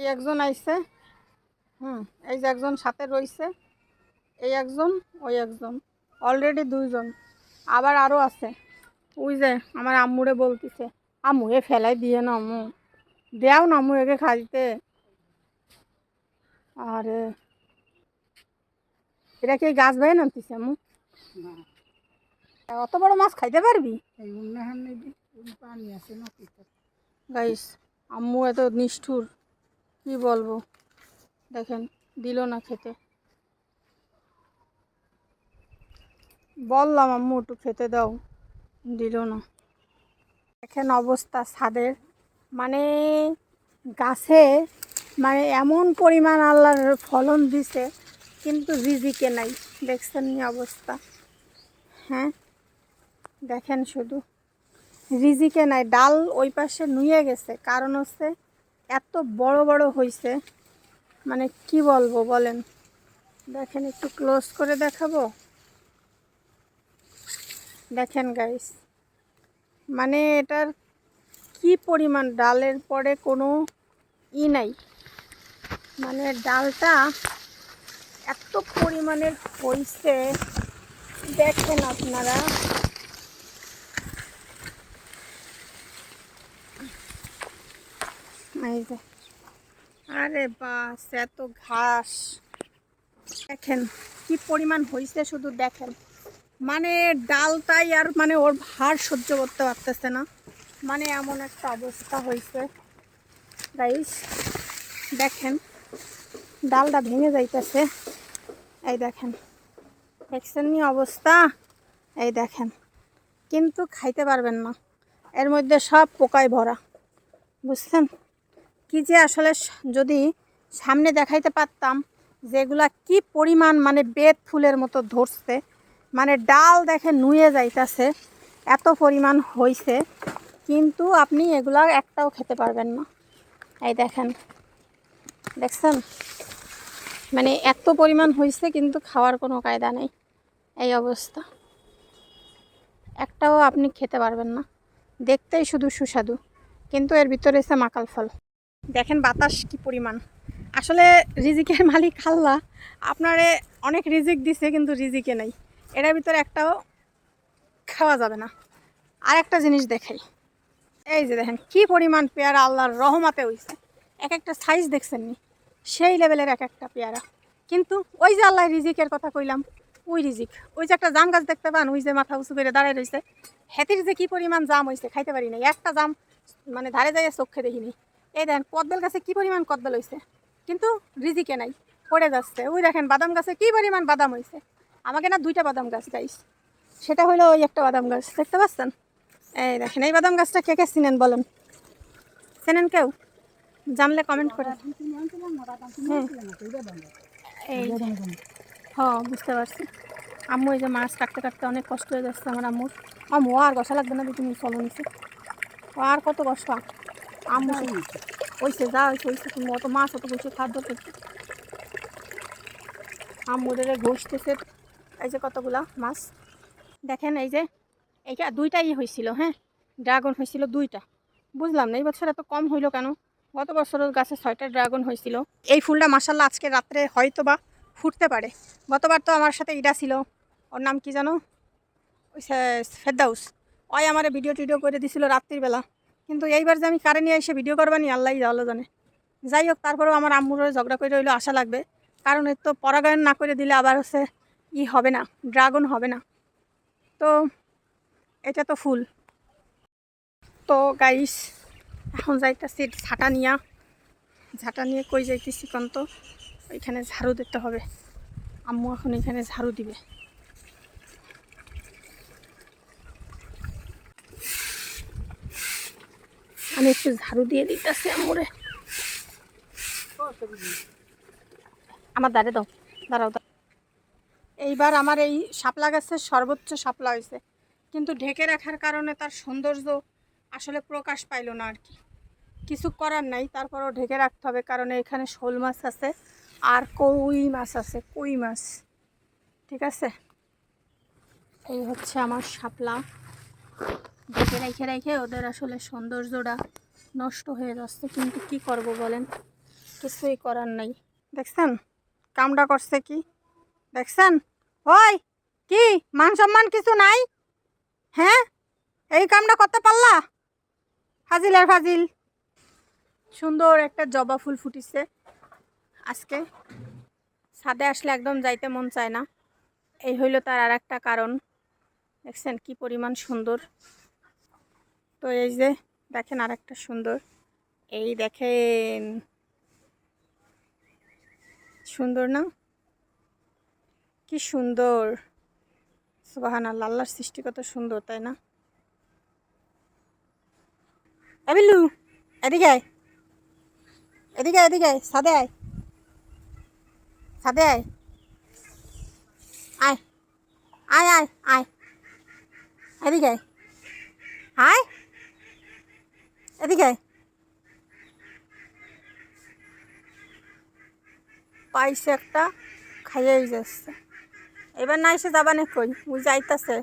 এই একজন আইছে হুম এই যে একজন সাথে রইছে এই একজন ওই একজন অলরেডি দুইজন আবার আরও আছে ওই যে আমার আম্মুরে বলতেছে আম্মু এ ফেলাই দিয়ে না আম্মু দেও না আম্মু একে খাইতে। আরে এটা কি গাছ ভাই নামতেছে আম্মু? অত বড় মাছ খাইতে পারবি? গাইস আম্মু এত নিষ্ঠুর। কি বলব? দেখেন, দিল না খেতে। বললাম, আম্মু, একটু খেতে দাও। দিল না। দেখেন অবস্থা ছাদের। মানে গাছে মানে এমন পরিমাণ আল্লাহর ফলন দিছে, কিন্তু রিজিকে নাই। দেখছেন নি অবস্থা? হ্যাঁ? দেখেন শুধু। রিজিকে নাই। ডাল ওই পাশে নুয়ে গেছে। কারণ হচ্ছে এত বড় বড় হয়েছে মানে কি বলব বলেন? দেখেন একটু ক্লোজ করে দেখাবো? দেখেন গাইস মানে এটার কি পরিমাণ ডালের পরে কোনো ই নাই। মানে ডালটা এত পরিমাণের হয়েছে দেখেন আপনারা। এই আরে বাস, এত ঘাস। দেখেন কি পরিমাণ হয়েছে শুধু দেখেন। মানে ডালটাই আর মানে ওর ভার সহ্য করতে পারতেছে না। মানে এমন একটা অবস্থা হয়েছে গাইস দেখেন, ডালটা ভেঙে যাইতেছে। এই দেখেন, দেখছেন নি অবস্থা? এই দেখেন, কিন্তু খাইতে পারবেন না। এর মধ্যে সব পোকায় ভরা। বুঝছেন? কি যে আসলে যদি সামনে দেখাইতে পারতাম যেগুলা কি পরিমাণ মানে বেত ফুলের মতো ধরছে মানে ডাল দেখে নুয়ে যাইতাছে, এত পরিমাণ হইছে, কিন্তু আপনি এগুলা একটাও খেতে পারবেন না। এই দেখেন, দেখছেন? মানে এত পরিমাণ হয়েছে কিন্তু খাওয়ার কোনো কায়দা নেই, এই অবস্থা। একটাও আপনি খেতে পারবেন না। দেখতেই শুধু সুস্বাদু, কিন্তু এর ভিতরে এসে মাকাল ফল। দেখেন বাতাস কি পরিমাণ। আসলে রিজিকের মালিক আল্লাহ, আপনারে অনেক রিজিক দিছে কিন্তু রিজিকে নেই। এটার ভিতরে একটাও খাওয়া যাবে না। আর একটা জিনিস দেখাই। এই যে দেখেন কি পরিমাণ পেয়ারা আল্লাহর রহমাতে হইছে। এক একটা সাইজ দেখছেন নি সেই লেভেলের এক একটা পেয়ারা। কিন্তু ওই যে আল্লাহ রিজিকের কথা কইলাম, ওই রিজিক। ওই যে একটা জাম গাছ দেখতে পান, ওই যে মাথা উঁচু করে দাঁড়ায় রয়েছে হেতির যে কি পরিমাণ জাম হয়েছে খাইতে পারি না একটা জাম মানে ধারে যাইয়া চোখে দেখিনি। এই দেখেন কদবেল গাছে কি পরিমাণ কদবেল হয়েছে কিন্তু রিজিকে নাই, পড়ে যাচ্ছে। ওই দেখেন, বাদাম গাছে কি পরিমাণ বাদাম হয়েছে আমাকে না দুইটা বাদাম গাছ গাইস। সেটা হলো ওই একটা বাদাম গাছ, দেখতে পাচ্ছেন? এই দেখেন, এই বাদাম গাছটা কে কে চিনেন বলেন? চেনেন কেউ? জানলে কমেন্ট করে হুম। এই হ্যাঁ বুঝতে পারছি। আম্মু, এই যে মাছ কাটতে কাটতে অনেক কষ্ট হয়ে যাচ্ছে আমার আম্মুর। আম্মু, আর গসা লাগবে না তুমি চলো নিচে আর কত কষ্ট আম্মু ওইসে যা হয়েছে ওইসে তুমি অত মাছ অত কিছু খাদ্য করছে আম্মুদের ঘষতেছে। এই যে কতগুলা মাছ। দেখেন এই যে এইটা দুইটাই হয়েছিল হ্যাঁ? ড্রাগন হয়েছিল দুইটা। বুঝলাম না এই বছর এত কম হইল কেন? গত বছর গাছে ছয়টা ড্রাগন হয়েছিল এই ফুলটা মাসাল্লাহ আজকে রাত্রে হয়তো বা ফুটতে পারে। গতবার তো আমার সাথে ইডা ছিল। ওর নাম কি জানো? ওই সে- ফেরদাউস। ওই আমার ভিডিও টিডিও করে দিছিল রাত্রির বেলা কিন্তু এইবার যে আমি কারে নিয়ে এসে ভিডিও করবানি আল্লাহ ভালো জানে। যাই হোক, তারপরেও আমার আম্মুর ঝগড়া করে রইল, আশা লাগবে। কারণ এর তো পরাগায়ন না করে দিলে আবার হচ্ছে ই হবে না ড্রাগন হবে না। তো এটা তো ফুল। তো গাইস এখন যাইতেছি ঝাঁটা নিয়া। ঝাঁটা নিয়ে কই যাইতেছি কোন তো ওইখানে ঝাড়ু দিতে হবে। আম্মু এখন এখানে ঝাড়ু দিবে। আমি একটু ঝাড়ু দিয়ে দিতেছি আম্মুরে। আমার দাঁড়ে দাও, দাঁড়াও দাঁড়াও। এইবার আমার এই শাপলা গাছের সর্বোচ্চ শাপলা হয়েছে। কিন্তু ঢেকে রাখার কারণে তার সৌন্দর্য আসলে প্রকাশ পাইলো না আর কি। কিছু করার নাই, তারপরও ঢেকে রাখতে হবে, কারণ এখানে শোল মাছ আছে আর কই মাছ আছে, কই মাছ। ঠিক আছে? এই হচ্ছে আমার শাপলা। ঢেকে রেখে রেখে ওদের আসলে সৌন্দর্যটা নষ্ট হয়ে যাচ্ছে। কিন্তু কি করব বলেন? কিছুই করার নাই। দেখছেন? কামটা করছে কি? দেখছেন? ওই, কি? মান সম্মান কিছু নাই? হ্যাঁ? এই কামটা করতে পারলা? ফাজিল আর ফাজিল। সুন্দর একটা জবা ফুল ফুটিছে। আজকে ছাদে আসলে একদম যাইতে মন চায় না। এই হইল তার আর একটা কারণ। দেখছেন কি পরিমাণ সুন্দর। তো এই যে দেখেন আর একটা সুন্দর। এই দেখেন। সুন্দর না? কি সুন্দর। সুবাহান আল্লাহ আল্লাহর সৃষ্টি কত সুন্দর তাই না? এবিলু এদিকে আয়। এদিকে এদিকে আয়, সাদে আয়। সাদে আয়। আয়। আয় আয় আয়। এদিকে আয়। আয়। এদিকে। পাইছে একটা খাইয়েই যাচ্ছে। এবার না এসে যাবা নাকি ওই যাইতাছে।